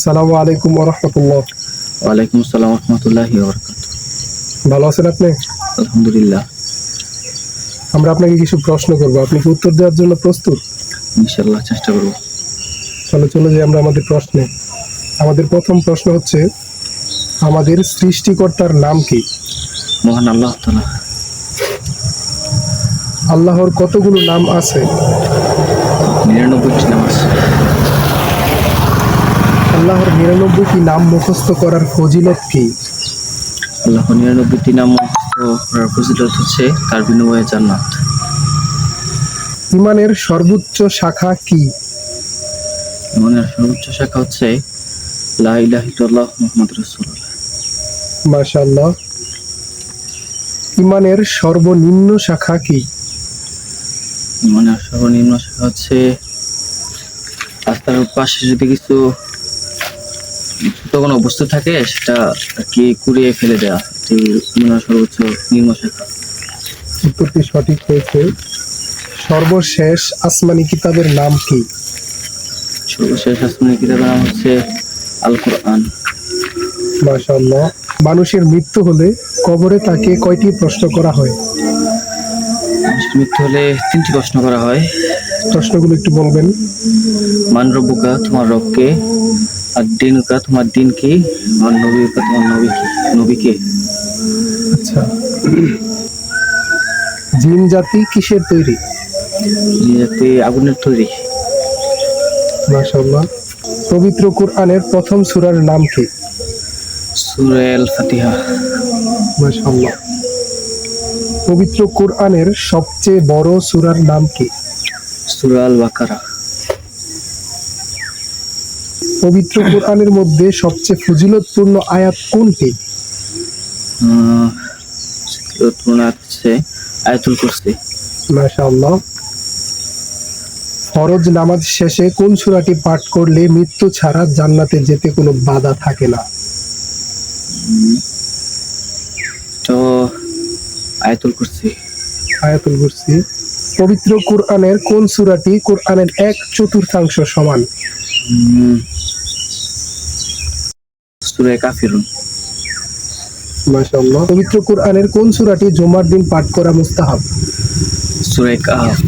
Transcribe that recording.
আসসালামু আলাইকুম রহমতুল্লাহ। ওয়ালাইকুম আসসালাম রহমতুল্লাহি ভালো আছেন আপনি? আলহামদুলিল্লাহ। আমরা আপনাকে কিছু প্রশ্ন করব। আপনি কি উত্তর দেওয়ার জন্য প্রস্তুত? ইনশাল্লাহ চেষ্টা করব। চলো চলে যাই আমরা আমাদের প্রশ্নে। আমাদের প্রথম প্রশ্ন হচ্ছে আমাদের সৃষ্টিকর্তার নাম কি? মহান আল্লাহ আল্লাহর কতগুলো নাম আছে? নিরানব্বইটি নাম আছে। আল্লাহর নিরানব্বইটি নাম মুখস্থ করার ফজিলত কি? আল্লাহ নিরানব্বইটি নাম মুখস্থ করার ফজিলত হচ্ছে তার বিনিময়ে জান্নাত। ইমানের সর্বোচ্চ শাখা কি? ইমানের সর্বোচ্চ শাখা হচ্ছে লা ইলাহা ইল্লাল্লাহ মুহাম্মদ রাসূলুল্লাহ। মাশাআল্লাহ। ইমানের সর্বনিম্ন শাখা কি? ইমানের সর্বনিম্ন শাখা হচ্ছে রাস্তার পাশে যদি কিছু কোনো বস্তু থাকে সেটা কি কুড়িয়ে ফেলে দেওয়া ইমানের সর্বোচ্চ নিম্ন শাখা। উত্তরটি সঠিক হয়েছে। সর্বশেষ আসমানি কিতাবের নাম কি? সর্বশেষ আসমানি কিতাবের নাম হচ্ছে আল কোরআন মাশাআল্লাহ। মানুষের মৃত্যু হলে কবরে তাকে কয়টি প্রশ্ন করা হয়? মানুষের মৃত্যু হলে তিনটি প্রশ্ন করা হয়। প্রশ্নগুলো একটু বলবেন। মান রব্বুকা তোমার রবকে। আর দিনকা তোমার দিন কি আর নবীকা তোমার নবী কি নবীকে। আচ্ছা। জিন জাতি কিসের তৈরি? যাতে আগুনের তৈরি। মাশাআল্লাহ। পবিত্র কোরআনের প্রথম সূরার নাম কি? সুরেল ফাতিহা। মাশাআল্লাহ। পবিত্র কোরআনের সবচেয়ে বড় সূরার নাম কি? সুরাল বাকারা। পবিত্র কোরআনের মধ্যে সবচেয়ে ফজিলতপূর্ণ আয়াত কোনটি? হচ্ছে আয়াতুল কুরসি। মাশাআল্লাহ। ফরজ নামাজ শেষে কোন সূরাটি পাঠ করলে মৃত্যু ছাড়া জান্নাতে যেতে কোনো বাধা থাকে না? তো আয়াতুল কুরসি। আয়াতুল কুরসি। পবিত্র কোরআনের কোন সূরাটি কোরআনের এক চতুর্থাংশ সমান? সুরে কাফিরুন। মাশাআল্লাহ। পবিত্র কোরআনের কোন সূরাটি জুমার দিন পাঠ করা মুস্তাহাব? সুরে কাহাফ।